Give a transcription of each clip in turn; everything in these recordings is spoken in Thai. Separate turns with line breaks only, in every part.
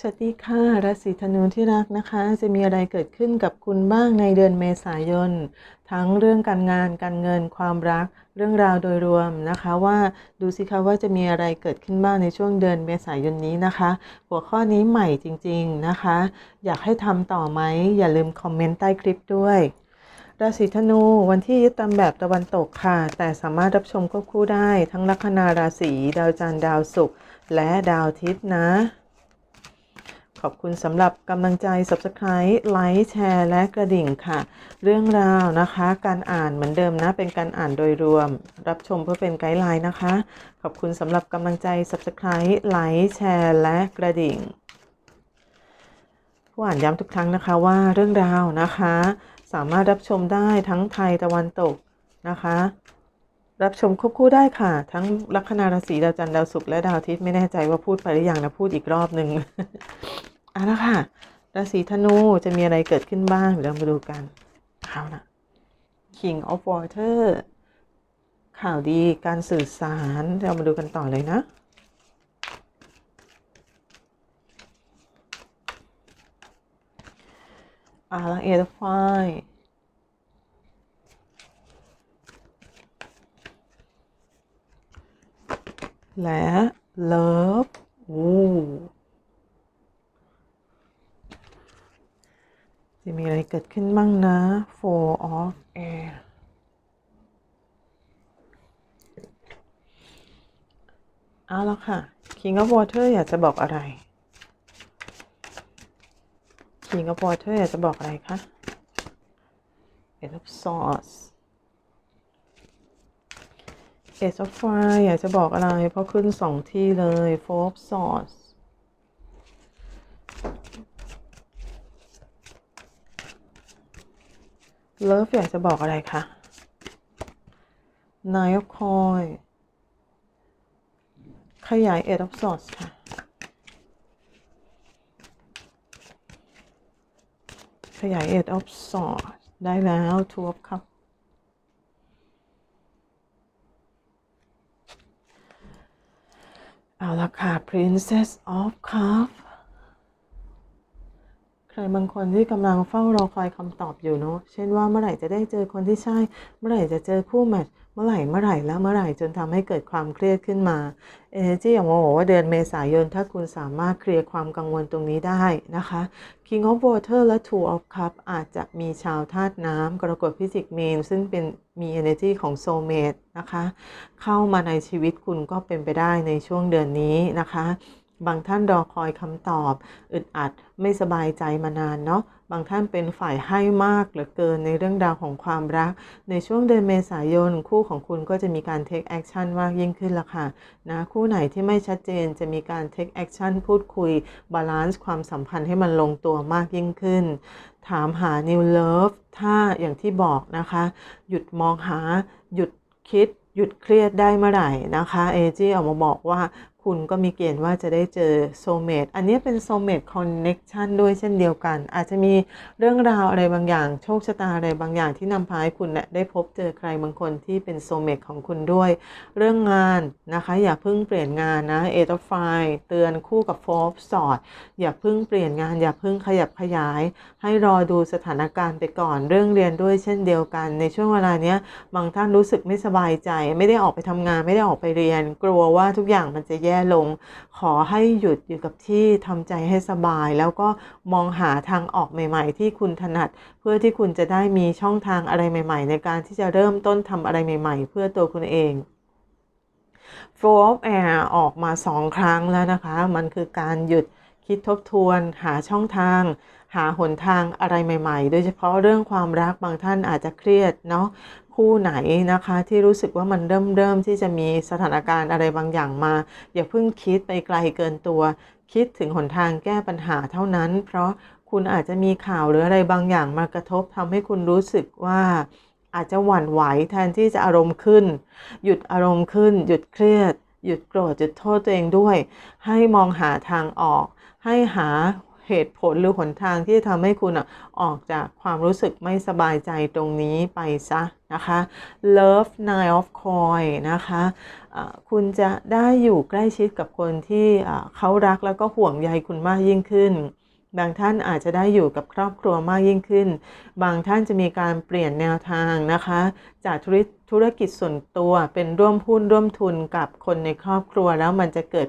สวัสดีค่ะราศีธนูที่รักนะคะ จะมีอะไรเกิดขึ้นกับคุณบ้างในเดือนเมษายน ทั้งเรื่องการงานการเงินความรัก เรื่องราวโดยรวมนะคะว่าดูสิคะว่าจะมีอะไรเกิดขึ้นบ้างในช่วงเดือนเมษายนนี้นะคะ หัวข้อนี้ใหม่จริง ๆนะคะ อยากให้ทำต่อไหมอย่าลืมคอมเมนต์ใต้คลิปด้วยราศีธนูวันที่ยึดตามแบบตะวันตกค่ะ แต่สามารถรับชมควบคู่ได้ ทั้งลัคนาราศีดาวจันทร์ดาวศุกร์และดาวอาทิตย์นะ ขอบคุณสำหรับกำลังใจ Subscribe ไลค์แชร์และกระดิ่งค่ะ เรื่องราวนะคะ การอ่านเหมือนเดิมนะ เป็นการอ่านโดยรวม รับชมเพื่อเป็นไกด์ไลน์นะคะ ขอบคุณสำหรับกำลังใจ Subscribe ไลค์แชร์และกระดิ่งผู้อ่านย้ำทุกครั้งนะคะว่าเรื่องราวนะคะ สามารถรับชมได้ทั้งไทยตะวันตกนะคะรับชมควบคู่ได้ค่ะ ทั้งลัคนาราศีดาวจันทร์ดาวศุกร์และดาวอาทิตย์ไม่แน่ใจว่าพูดไปหรือยังนะพูดอีกรอบหนึ่ง เอาละค่ะราศีธนูจะมีอะไรเกิดขึ้นบ้าง เดี๋ยวเรามาดูกันเอานะ King of Water ข่าวดีการสื่อสารเรามาดูกันต่อเลยนะอาละเอฟไฟและ love จะมีอะไร เกิดขึ้นบ้างนะ four of air เอาละค่ะ king of water อยากจะบอกอะไร king of water อยากจะบอกอะไรคะ eight of swords Ace of Fire อยากจะบอกอะไร เพราะขึ้นสองที่เลย Four of Swords เลิฟอยากจะบอกอะไรคะ นายคอย ขยายเอ็ดออฟสอสค่ะ ขยายเอ็ดออฟสอดได้แล้วทูบครับ เอาละค่ะ Princess of Cups รบางคนที่กำลังเฝ้ารอคอยคำตอบอยู่เนาะ เช่นว่าเมื่อไหร่จะได้เจอคนที่ใช่ เมื่อไหร่จะเจอคู่แมท เมื่อไหร่เมื่อไหร่แล้วเมื่อไหร่จนทำให้เกิดความเครียดขึ้นมา เอเนจีอย่างว่าบอกว่าเดือนเมษายนถ้าคุณสามารถเคลียร์ความกังวลตรงนี้ได้นะคะ King of Water และ Two of Cup อาจจะมีชาวธาตุน้ำกรกฎพิจิกเมนซึ่งเป็นมี energy ของ soulmate นะคะ เข้ามาในชีวิตคุณก็เป็นไปได้ในช่วงเดือนนี้นะคะ บางท่านรอคอยคำตอบ อึดอัดไม่สบายใจมานานเนาะบางท่านเป็นฝ่ายให้มากเหลือเกินในเรื่องราวของความรัก ในช่วงเดือนเมษายน คู่ของคุณก็จะมีการ take action มากยิ่งขึ้นละค่ะนะคู่ไหนที่ไม่ชัดเจนจะมีการ take action พูดคุยบาลานซ์ความสัมพันธ์ให้มันลงตัวมากยิ่งขึ้น ถามหา new love ถ้าอย่างที่บอกนะคะ หยุดมองหาหยุดคิดหยุดเครียดได้เมื่อไหร่นะคะเอจีออกมาบอกว่าคุณก็มีเกณฑ์ว่าจะได้เจอโซเมตอันนี้เป็นโซเมตคอนเน็กชันด้วยเช่นเดียวกัน อาจจะมีเรื่องราวอะไรบางอย่าง โชคชะตาอะไรบางอย่างที่นำพาให้คุณเนี่ยได้พบเจอใครบางคนที่เป็นโซเมตของคุณด้วย เรื่องงานนะคะ อย่าเพิ่งเปลี่ยนงานนะเอทไฟเตือนคู่กับโฟร์สอดอย่าเพิ่งเปลี่ยนงาน อย่าเพิ่งขยับขยาย ให้รอดูสถานการณ์ไปก่อนเรื่องเรียนด้วยเช่นเดียวกัน ในช่วงเวลาเนี้ยบางท่านรู้สึกไม่สบายใจ ไม่ได้ออกไปทำงาน ไม่ได้ออกไปเรียน กลัวว่าทุกอย่างมันจะแแย่ลง ขอให้หยุดอยู่กับที่ทำใจให้สบาย แล้วก็มองหาทางออกใหม่ ๆ ที่คุณถนัด เพื่อที่คุณจะได้มีช่องทางอะไรใหม่ ๆ ในการที่จะเริ่มต้นทำอะไรใหม่ ๆ เพื่อตัวคุณเอง Flow of Air ออกมาสองครั้งแล้วนะคะ มันคือการหยุดคิดทบทวนหาช่องทาง หาหนทางอะไรใหม่ ๆ โดยเฉพาะเรื่องความรักบางท่านอาจจะเครียดเนาะคู่ไหนนะคะที่รู้สึกว่ามันเริ่มเริ่มที่จะมีสถานการณ์อะไรบางอย่างมา อย่าเพิ่งคิดไปไกลเกินตัว คิดถึงหนทางแก้ปัญหาเท่านั้น เพราะคุณอาจจะมีข่าวหรืออะไรบางอย่างมากระทบทำให้คุณรู้สึกว่าอาจจะหวั่นไหวแทนที่จะอารมณ์ขึ้น หยุดอารมณ์ขึ้น หยุดเครียด หยุดโกรธหยุดโทษตัวเองด้วย ให้มองหาทางออก ให้หา เหตุผลหรือหนทางที่จะทำให้คุณอออกจากความรู้สึกไม่สบายใจตรงนี้ไปซะนะคะ Love Nine of Coin นะคะะคุณจะได้อยู่ใกล้ชิดกับคนที่เขารักแล้วก็ห่วงใยคุณมากยิ่งขึ้นบางท่านอาจจะได้อยู่กับครอบครัวมากยิ่งขึ้น บางท่านจะมีการเปลี่ยนแนวทางนะคะ จากธุรกิจส่วนตัวเป็นร่วมหุ้นร่วมทุนกับคนในครอบครัวแล้วมันจะเกิด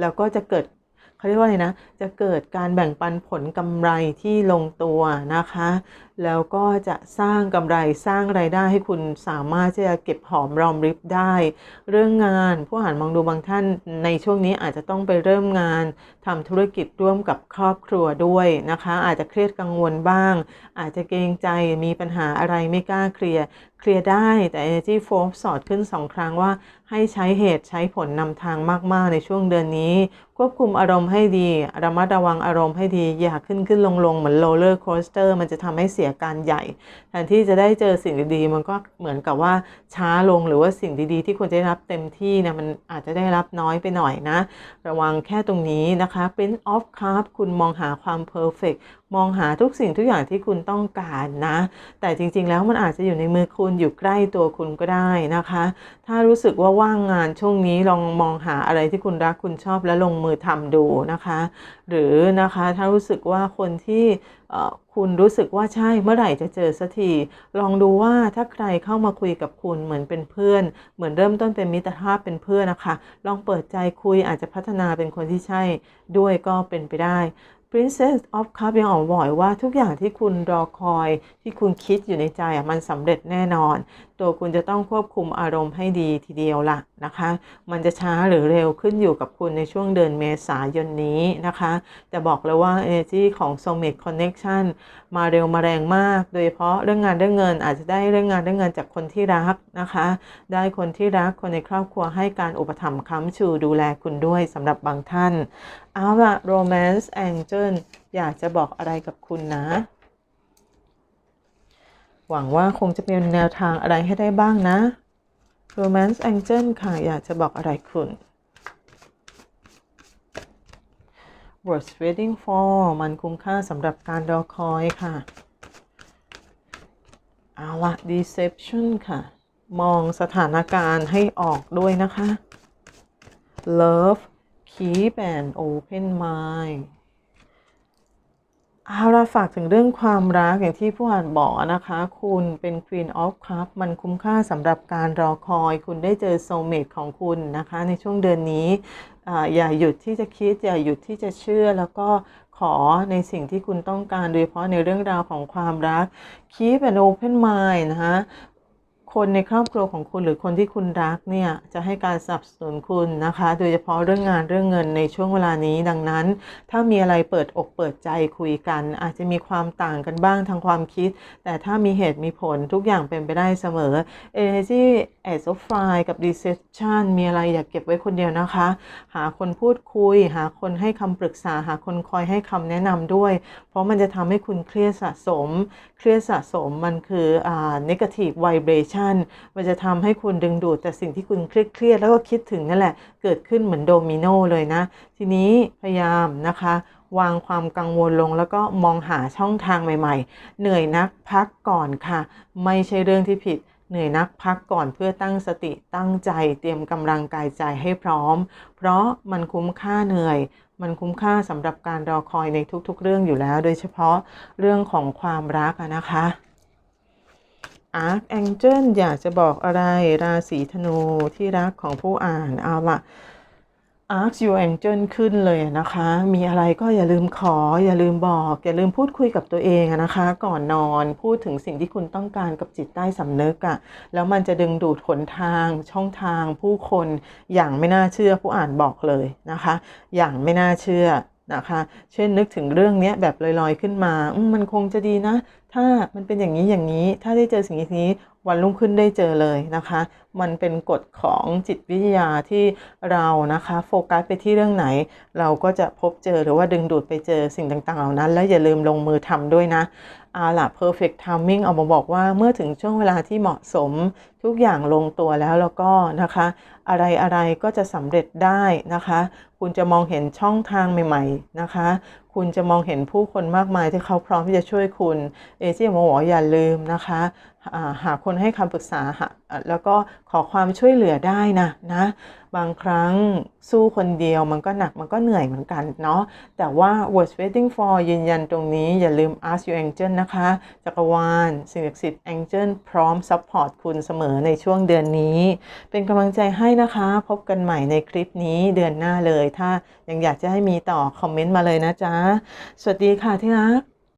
แล้วก็จะเกิด เขาเรียกว่าอะไรนะ จะเกิดการแบ่งปันผลกำไรที่ลงตัวนะคะ แล้วก็จะสร้างกำไรสร้างไรายได้ให้คุณสามารถที่จะเก็บหอมรอมริบได้ เรื่องงานผู้หันมองดูบางท่านในช่วงนี้อาจจะต้องไปเริ่มงานทำธุรกิจร่วมกับครอบครัวด้วยนะคะ อาจจะเครียดกังวลบ้าง อาจจะเกรงใจมีปัญหาอะไรไม่กล้าเคลียร์ เคลียร์ได้แต่ Energy f o r สอดขึ้น 2 ครั้งว่าให้ใช้เหตุใช้ผลนำทางมาก ๆ ในช่วงเดือนนี้ ควบคุมอารมณ์ให้ดี ระมัดระวังอารมณ์ให้ดี อย่าขึ้นขึ้นลงลงเหมือนโรลเลอร์โคสเตอร์มันจะทำให้เสียการใหญ่แทนที่จะได้เจอสิ่งดี ๆ มันก็เหมือนกับว่าช้าลงหรือว่าสิ่งดี ๆ ที่ควรจะได้รับเต็มที่นี่ยมันอาจจะได้รับน้อยไปหน่อยนะ ระวังแค่ตรงนี้นะคะ Prince of Cup คุณมองหาความ perfect มองหาทุกสิ่งทุกอย่างที่คุณต้องการนะ แต่จริงๆ แล้วมันอาจจะอยู่ในมือคุณอยู่ใกล้ตัวคุณก็ได้นะคะ ถ้ารู้สึกว่าว่างงานช่วงนี้ลองมองหาอะไรที่คุณรักคุณชอบและลงมือทำดูนะคะ หรือนะคะถ้ารู้สึกว่าคนที่คุณรู้สึกว่าใช่เมื่อไหร่จะเจอสักที ลองดูว่าถ้าใครเข้ามาคุยกับคุณเหมือนเป็นเพื่อน เหมือนเริ่มต้นเป็นมิตรภาพเป็นเพื่อนนะคะ ลองเปิดใจคุยอาจจะพัฒนาเป็นคนที่ใช่ด้วยก็เป็นไปได้ Princess of Cup ยังออกบ่อยว่าทุกอย่างที่คุณรอคอยที่คุณคิดอยู่ในใจมันสำเร็จแน่นอน ตัวคุณจะต้องควบคุมอารมณ์ให้ดีทีเดียวละนะคะ มันจะช้าหรือเร็วขึ้นอยู่กับคุณในช่วงเดือนเมษายนนี้นะคะ แต่บอกเลยว่า energy ของ Soulmate Connection มาเร็วมาแรงมาก โดยเฉพาะเรื่องงานเรื่องเงินอาจจะได้เรื่องงานเรื่องเงินจากคนที่รักนะคะ ได้คนที่รักคนในครอบครัวให้การอุปถัมภ์ค้ำชูดูแลคุณด้วยสำหรับบางท่านเอาละ Romance Angel อยากจะบอกอะไรกับคุณนะ หวังว่าคงจะเป็นแนวทางอะไรให้ได้บ้างนะ Romance Angel ค่ะอยากจะบอกอะไรคุณ Words waiting for มันคุ้มค่าสำหรับการรอคอยค่ะ เอาละ deception ค่ะ มองสถานการณ์ให้ออกด้วยนะคะ love keep an open mind เอาละฝากถึงเรื่องความรักอย่างที่ผู้อ่านบอกนะคะ คุณเป็น Queen of Cup มันคุ้มค่าสำหรับการรอคอย คุณได้เจอโซเมตของคุณนะคะ ในช่วงเดือนนี้ออย่าหยุดที่จะคิด อย่าหยุดที่จะเชื่อแล้วก็ขอในสิ่งที่คุณต้องการโดยเฉพาะในเรื่องราวของความรัก keep an open mind นะคะ คนในครอบครัวของคุณหรือคนที่คุณรักเนี่ยจะให้การสนับสนุนคุณนะคะ โดยเฉพาะเรื่องงานเรื่องเงินในช่วงเวลานี้ ดังนั้น ถ้ามีอะไรเปิดอกเปิดใจคุยกัน อาจจะมีความต่างกันบ้างทางความคิด แต่ถ้ามีเหตุมีผลทุกอย่างเป็นไปได้เสมอ Energy as of fire กับ Deception มีอะไรอย่าเก็บไว้คนเดียวนะคะ หาคนพูดคุย หาคนให้คำปรึกษา หาคนคอยให้คำแนะนำด้วย เพราะมันจะทำให้คุณเครียดสะสม เครียดสะสมมันคืออ่า negative vibration มันจะทำให้คุณดึงดูดแต่สิ่งที่คุณเครียดแล้วก็คิดถึงนั่นแหละ เกิดขึ้นเหมือนโดมิโนเลยนะ ทีนี้พยายามนะคะ วางความกังวลลงแล้วก็มองหาช่องทางใหม่ๆ เหนื่อยนักพักก่อนค่ะ ไม่ใช่เรื่องที่ผิดเหนื่อยนักพักก่อนเพื่อตั้งสติตั้งใจเตรียมกำลังกายใจให้พร้อม เพราะมันคุ้มค่าเหนื่อย มันคุ้มค่าสำหรับการรอคอยในทุกๆ เรื่องอยู่แล้ว โดยเฉพาะเรื่องของความรักนะคะ อาร์คแองเจิลอยากจะบอกอะไรราศีธนูที่รักของผู้อ่าน เอาละอาร์คยูแองเจิลขึ้นเลยนะคะ มีอะไรก็อย่าลืมขอ อย่าลืมบอก อย่าลืมพูดคุยกับตัวเองนะคะ ก่อนนอนพูดถึงสิ่งที่คุณต้องการกับจิตใต้สำนึกอะ่ะแล้วมันจะดึงดูดหนทาง ช่องทาง ผู้คนอย่างไม่น่าเชื่อผู้อ่านบอกเลยนะคะ อย่างไม่น่าเชื่อนะคะ เช่นนึกถึงเรื่องนี้แบบลอยๆขึ้นมา มันคงจะดีนะ ถ้ามันเป็นอย่างนี้อย่างนี้ ถ้าได้เจอสิ่งนี้ วันรุ่งขึ้นได้เจอเลยนะคะ มันเป็นกฎของจิตวิทยาที่เรานะคะโฟกัสไปที่เรื่องไหน เราก็จะพบเจอหรือว่าดึงดูดไปเจอสิ่งต่างๆเหล่านั้น แล้วอย่าลืมลงมือทำด้วยนะอาล่ะ perfect timing เอามาบอกว่าเมื่อถึงช่วงเวลาที่เหมาะสมทุกอย่างลงตัวแล้วแล้วก็นะคะ อะไรอะไรก็จะสำเร็จได้นะคะ คุณจะมองเห็นช่องทางใหม่ๆนะคะ คุณจะมองเห็นผู้คนมากมายที่เขาพร้อมที่จะช่วยคุณ เอเจมบอกอย่าลืมนะคะ หาคนให้คำปรึกษาแล้วก็ขอความช่วยเหลือได้นะนะบางครั้งสู้คนเดียวมันก็หนักมันก็เหนื่อยเหมือนกันเนาะแต่ว่า words waiting for ยืนยันตรงนี้อย่าลืม ask your angel นะคะ จักรวาลสิ่งศักดิ์สิทธิ์ angel พร้อม support คุณเสมอในช่วงเดือนนี้ เป็นกำลังใจให้นะคะ พบกันใหม่ในคลิปนี้เดือนหน้าเลย ถ้ายังอยากจะให้มีต่อคอมเมนต์มาเลยนะจ๊ะ สวัสดีค่ะที่รัก